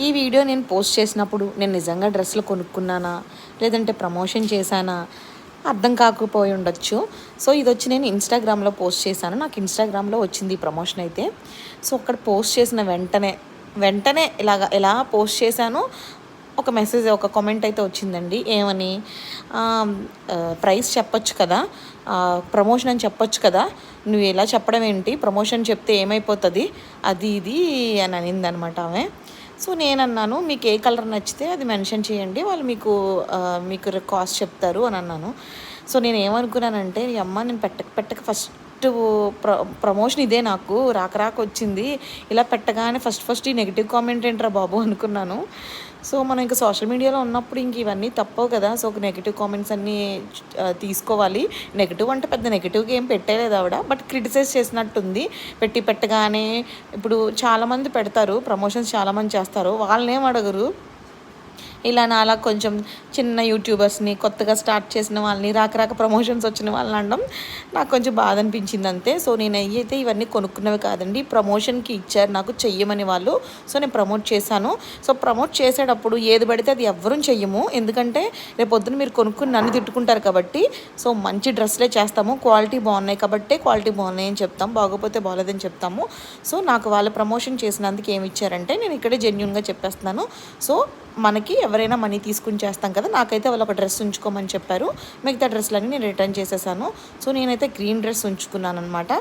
ఈ వీడియో నేను పోస్ట్ చేసినప్పుడు నేను నిజంగా డ్రెస్సులు కొనుక్కున్నానా? లేదంటే ప్రమోషన్ చేశానా? అర్థం కాకపోయి ఉండొచ్చు. సో ఇది వచ్చి నేను ఇన్స్టాగ్రామ్లో పోస్ట్ చేశాను. నాకు ఇన్స్టాగ్రామ్లో వచ్చింది ఈ ప్రమోషన్ అయితే. సో అక్కడ పోస్ట్ చేసిన వెంటనే వెంటనే ఇలాగ ఎలా పోస్ట్ చేశాను? ఒక మెసేజ్ ఒక కామెంట్ అయితే వచ్చిందండి. ఏమని? ప్రైస్ చెప్పొచ్చు కదా? ప్రమోషన్ అని చెప్పొచ్చు కదా? నువ్వు ఎలా చెప్పడం ఏంటి? ప్రమోషన్ చెప్తే ఏమైపోతుంది? అది ఇది అని అనింది అనమాట ఆమె. సో నేను అన్నాను మీకు ఏ కలర్ నచ్చితే అది మెన్షన్ చేయండి వాళ్ళు మీకు మీకు కాస్ట్ చెప్తారు అని అన్నాను. సో నేను ఏమనుకున్నానంటే అమ్మ నేను పెట్టక పెట్టక ఫస్ట్ ఫస్ట్ ప్ర ప్రమోషన్ ఇదే నాకు రాక రాక వచ్చింది. ఇలా పెట్టగానే ఫస్ట్ ఫస్ట్ ఈ నెగిటివ్ కామెంట్ ఏంట్రా బాబు అనుకున్నాను. సో మనం ఇంకా సోషల్ మీడియాలో ఉన్నప్పుడు ఇంక ఇవన్నీ తప్పవు కదా. సో ఒక నెగిటివ్ కామెంట్స్ అన్నీ తీసుకోవాలి. నెగిటివ్ అంటే పెద్ద నెగిటివ్గా ఏం పెట్టలేదు ఆవిడ. బట్ క్రిటిసైజ్ చేసినట్టుంది. పెట్టి పెట్టగానే ఇప్పుడు చాలామంది పెడతారు. ప్రమోషన్స్ చాలామంది చేస్తారు. వాళ్ళనేం అడగరు. ఇలా నాలా కొంచెం చిన్న యూట్యూబర్స్ని కొత్తగా స్టార్ట్ చేసిన వాళ్ళని రకరక ప్రమోషన్స్ వచ్చిన వాళ్ళని అనడం నాకు కొంచెం బాధ అనిపించింది అంతే. సో నేను అయితే ఇవన్నీ కొనుక్కున్నవి కాదండి ప్రమోషన్కి ఇచ్చారు నాకు చెయ్యమని వాళ్ళు. సో నేను ప్రమోట్ చేశాను. సో ప్రమోట్ చేసేటప్పుడు ఏది పడితే అది ఎవ్వరూ చెయ్యము. ఎందుకంటే రేపొద్దున మీరు కొనుక్కుని నన్ను తిట్టుకుంటారు కాబట్టి సో మంచి డ్రెస్లే చేస్తాము. క్వాలిటీ బాగున్నాయి కాబట్టి క్వాలిటీ బాగున్నాయి అని చెప్తాం. బాగోపోతే బాగలేదని చెప్తాము. సో నాకు వాళ్ళు ప్రమోషన్ చేసినందుకు ఏమి ఇచ్చారంటే నేను ఇక్కడే జెన్యున్గా చెప్పేస్తున్నాను. సో మనకి ఎవరైనా మనీ తీసుకుని చేస్తాం కదా నాకైతే వాళ్ళు ఒక డ్రెస్ ఉంచుకోమని చెప్పారు. మిగతా డ్రెస్లన్నీ నేను రిటర్న్ చేసేసాను. సో నేనైతే గ్రీన్ డ్రెస్ ఉంచుకున్నాను అనమాట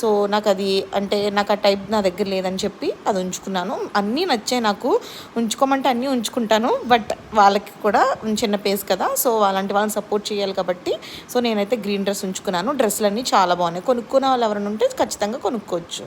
సో నాకు అది అంటే నాకు ఆ టైప్ నా దగ్గర లేదని చెప్పి అది ఉంచుకున్నాను. అన్నీ నచ్చాయి నాకు. ఉంచుకోమంటే అన్నీ ఉంచుకుంటాను. బట్ వాళ్ళకి కూడా చిన్న పేస్ కదా సో అలాంటి వాళ్ళని సపోర్ట్ చేయాలి కాబట్టి సో నేనైతే గ్రీన్ డ్రెస్ ఉంచుకున్నాను. డ్రెస్సులన్నీ చాలా బాగున్నాయి. కొనుక్కునే వాళ్ళు ఎవరైనా ఉంటే ఖచ్చితంగా కొనుక్కోవచ్చు.